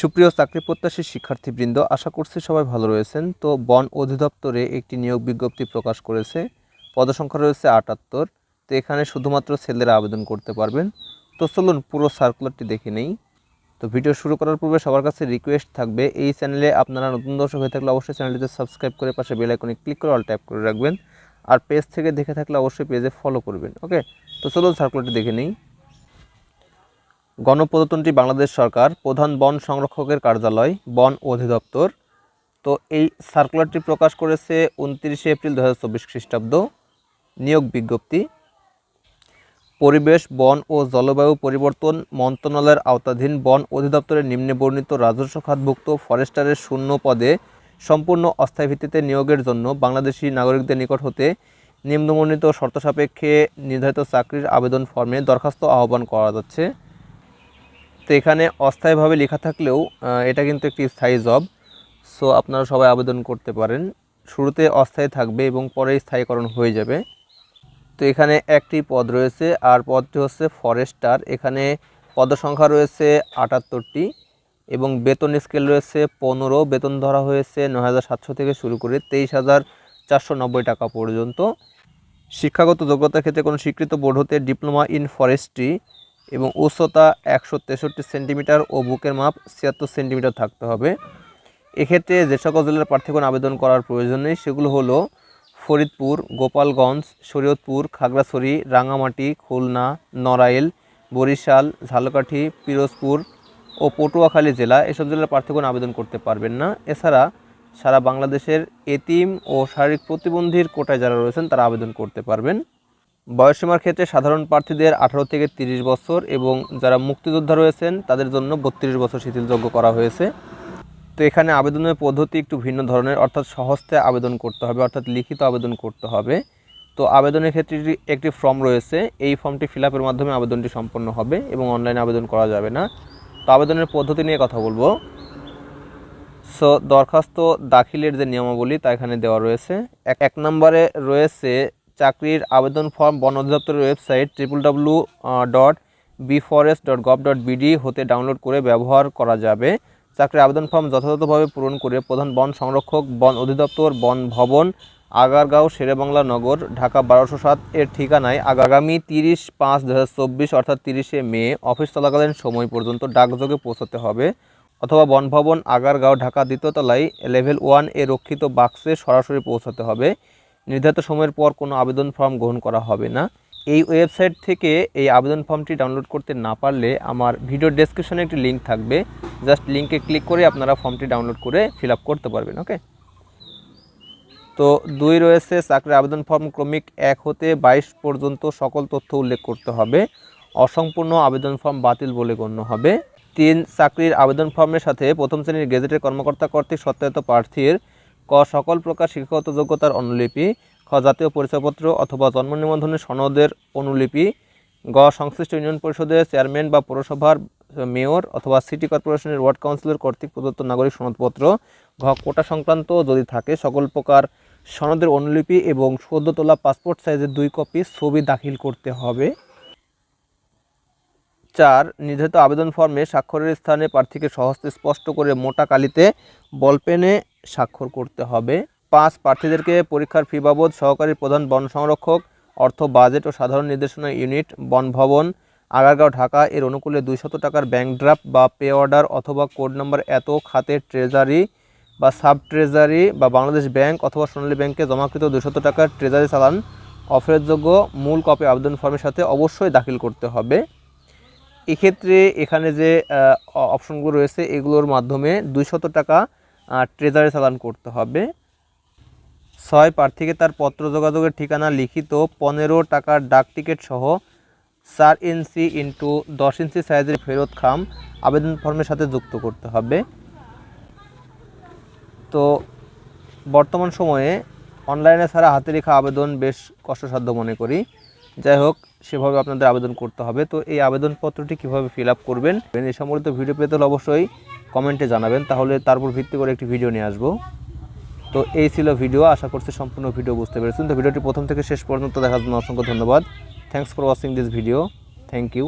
সুপ্রিয় চাকরি প্রত্যাশী শিক্ষার্থীবৃন্দ, আশা করছি সবাই ভালো রয়েছেন। তো বন অধিদপ্তরে একটি নিয়োগ বিজ্ঞপ্তি প্রকাশ করেছে। পদসংখ্যা রয়েছে আটাত্তর। তো এখানে শুধুমাত্র ছেলেরা আবেদন করতে পারবেন। তো চলুন পুরো সার্কুলারটি দেখে নেই। তো ভিডিও শুরু করার পূর্বে সবার কাছে রিকোয়েস্ট থাকবে, এই চ্যানেলে আপনারা নতুন দর্শক হয়ে থাকলে অবশ্যই চ্যানেলটিতে সাবস্ক্রাইব করে পাশে বেল আইকনে ক্লিক করে অল ট্যাপ করে রাখবেন। আর পেজ থেকে দেখে থাকলে অবশ্যই পেজে ফলো করবেন ওকে তো চলুন সার্কুলারটি দেখে নিই। গণপ্রজাতন্ত্রী বাংলাদেশ সরকার, প্রধান বন সংরক্ষকের কার্যালয়, বন অধিদপ্তর। তো এই সার্কুলারটি প্রকাশ করেছে উনত্রিশে এপ্রিল দু হাজার চব্বিশ খ্রিস্টাব্দ। নিয়োগ বিজ্ঞপ্তি। পরিবেশ, বন ও জলবায়ু পরিবর্তন মন্ত্রণালয়ের আওতাধীন বন অধিদপ্তরের নিম্নে বর্ণিত রাজস্ব খাতভুক্ত ফরেস্টারের শূন্য পদে সম্পূর্ণ অস্থায়ী ভিত্তিতে নিয়োগের জন্য বাংলাদেশি নাগরিকদের নিকট হতে নিম্নবর্ণিত শর্ত সাপেক্ষে নির্ধারিত চাকরির আবেদন ফর্মে দরখাস্ত আহ্বান করা যাচ্ছে। তো এখানে অস্থায়ীভাবে লেখা থাকলেও এটা কিন্তু একটি স্থায়ী জব। সো আপনারা সবাই আবেদন করতে পারেন। শুরুতে অস্থায়ী থাকবে এবং পরে স্থায়ীকরণ হয়ে যাবে। তো এখানে একটি পদ রয়েছে, আর পদটি হচ্ছে ফরেস্টার। এখানে পদসংখ্যা রয়েছে আটাত্তরটি এবং বেতন স্কেল রয়েছে পনেরো। বেতন ধরা হয়েছে নয় হাজার সাতশো থেকে শুরু করে তেইশ হাজার চারশো নব্বই টাকা পর্যন্ত। শিক্ষাগত যোগ্যতার ক্ষেত্রে কোনো স্বীকৃত বোর্ড হতে ডিপ্লোমা ইন ফরেস্ট্রি এবং উচ্চতা একশো তেষট্টি সেন্টিমিটার ও বুকের মাপ ছিয়াত্তর সেন্টিমিটার থাকতে হবে। এক্ষেত্রে যে সকল জেলার প্রার্থীগণ আবেদন করার প্রয়োজন নেই, সেগুলো হলো ফরিদপুর, গোপালগঞ্জ, শরীয়তপুর, খাগড়াছড়ি রাঙামাটি খুলনা, নড়াইল, বরিশাল, ঝালকাঠি, পিরোজপুর ও পটুয়াখালী জেলা এসব জেলার প্রার্থীগণ আবেদন করতে পারবেন না। এছাড়া সারা বাংলাদেশের এতিম ও শারীরিক প্রতিবন্ধীর কোটায় যারা রয়েছেন, তারা আবেদন করতে পারবেন। বয়সীমার ক্ষেত্রে সাধারণ প্রার্থীদের আঠারো থেকে তিরিশ বছর এবং যারা মুক্তিযোদ্ধা রয়েছেন, তাদের জন্য বত্রিশ বছর শিথিলযোগ্য করা হয়েছে। তো এখানে আবেদনের পদ্ধতি একটু ভিন্ন ধরনের, অর্থাৎ সহজতে আবেদন করতে হবে, অর্থাৎ লিখিত আবেদন করতে হবে। তো আবেদনের ক্ষেত্রে একটি- ফর্ম রয়েছে, এই ফর্মটি ফিল মাধ্যমে আবেদনটি সম্পন্ন হবে এবং অনলাইনে আবেদন করা যাবে না। তো আবেদনের পদ্ধতি নিয়ে কথা বলব। সো দরখাস্ত দাখিলের যে নিয়মাবলী, তা এখানে দেওয়া রয়েছে। এক নম্বরে রয়েছে চাকরির আবেদন ফর্ম বন অধিদপ্তরের website triple W dot bforest dot gov dot BD হতে ডাউনলোড করে ব্যবহার করা যাবে। চাকরির আবেদন ফর্ম যথাযথভাবে পূরণ করে প্রধান বন সংরক্ষক, বন অধিদপ্তর, বন ভবন, আগারগাঁও, শেরেবাংলা নগর, ঢাকা বারোশো সাত এর ঠিকানায় আগামী তিরিশ পাঁচ দু অর্থাৎ তিরিশে মে অফিস চলাকালীন সময় পর্যন্ত ডাকযোগে পৌঁছতে হবে। অথবা বনভবন আগারগাঁও, ঢাকা দ্বিতীয়তলায় লেভেল ওয়ান এ রক্ষিত বাক্সে সরাসরি পৌঁছাতে হবে। নির্ধারিত সময়ের পর কোনো আবেদন ফর্ম গ্রহণ করা হবে না। এই ওয়েবসাইট থেকে এই আবেদন ফর্মটি ডাউনলোড করতে না পারলে আমার ভিডিও ডেসক্রিপশনে একটি লিঙ্ক থাকবে। জাস্ট লিঙ্কে ক্লিক করে আপনারা ফর্মটি ডাউনলোড করে ফিল করতে পারবেন, ওকে? তো দুই রয়েছে, চাকরির আবেদন ফর্ম ক্রমিক এক হতে বাইশ পর্যন্ত সকল তথ্য উল্লেখ করতে হবে। অসম্পূর্ণ আবেদন ফর্ম বাতিল বলে গণ্য হবে। তিন, চাকরির আবেদন ফর্মের সাথে প্রথম শ্রেণির গেজেটের কর্মকর্তা কর্তৃক সত্যায়িত প্রার্থীর ক সকল প্রকার শিক্ষাগত যোগ্যতার অনুলিপি, খ জাতীয় পরিচয়পত্র অথবা জন্ম নিবন্ধনের সনদের অনুলিপি, গ সংশ্লিষ্ট ইউনিয়ন পরিষদের চেয়ারম্যান বা পৌরসভার মেয়র অথবা সিটি কর্পোরেশনের ওয়ার্ড কাউন্সিলর কর্তৃক প্রদত্ত নাগরিক সনদপত্র, ঘ কোটা সংক্রান্ত যদি থাকে সকল প্রকার সনদের অনুলিপি এবং সদ্য তোলা পাসপোর্ট সাইজের দুই কপি ছবি দাখিল করতে হবে। চার, নির্ধারিত আবেদন ফর্মে স্বাক্ষরের স্থানে প্রার্থীকে সহজে স্পষ্ট করে মোটা কালিতে বলপেনে স্বাক্ষর করতে হবে। পাঁচ, প্রার্থীদেরকে পরীক্ষার ফি বাবদ সহকারী প্রধান বন সংরক্ষক, অর্থ বাজেট ও সাধারণ নির্দেশনা ইউনিট, বন ভবন, আগারগাঁও, ঢাকা। এর অনুকূলে দুইশত টাকার ব্যাংক ড্রাফট বা পে অর্ডার অথবা কোড নম্বর এত খাতের ট্রেজারি বা সাব ট্রেজারি বা বাংলাদেশ ব্যাংক অথবা সোনালী ব্যাংকে জমাকৃত দুশত টাকার ট্রেজারি চালান অফেরযোগ্য মূল কপি আবেদন ফর্মের সাথে অবশ্যই দাখিল করতে হবে। এক্ষেত্রে এখানে যে অপশনগুলো রয়েছে, এগুলোর মাধ্যমে দুইশত টাকা ট্রেজারি চালান করতে হবে। ছয় প্রার্থীকে তার পত্র যোগাযোগের ঠিকানা লিখিত পনেরো টাকার ডাক টিকিট সহ চার ইঞ্চি ইন্টু দশ ইঞ্চি সাইজের ফেরত খাম আবেদন ফর্মের সাথে যুক্ত করতে হবে। তো বর্তমান সময়ে অনলাইনে ছাড়া হাতে লেখা আবেদন বেশ কষ্টসাধ্য মনে করি। যাই হোক, সেভাবে আপনাদের আবেদন করতে হবে। তো এই আবেদনপত্রটি কীভাবে ফিল আপ করবেন, এই সম্বলিত ভিডিও পেতে অবশ্যই কমেন্টে জানাবেন, তাহলে তার উপর ভিত্তি করে একটি ভিডিও নিয়ে আসব। তো এই ছিল ভিডিও, আশা করছি সম্পূর্ণ ভিডিও বুঝতে পেরেছেন। তো ভিডিওটি প্রথম থেকে শেষ পর্যন্ত দেখার জন্য অসংখ্য ধন্যবাদ। Thanks for watching this video thank you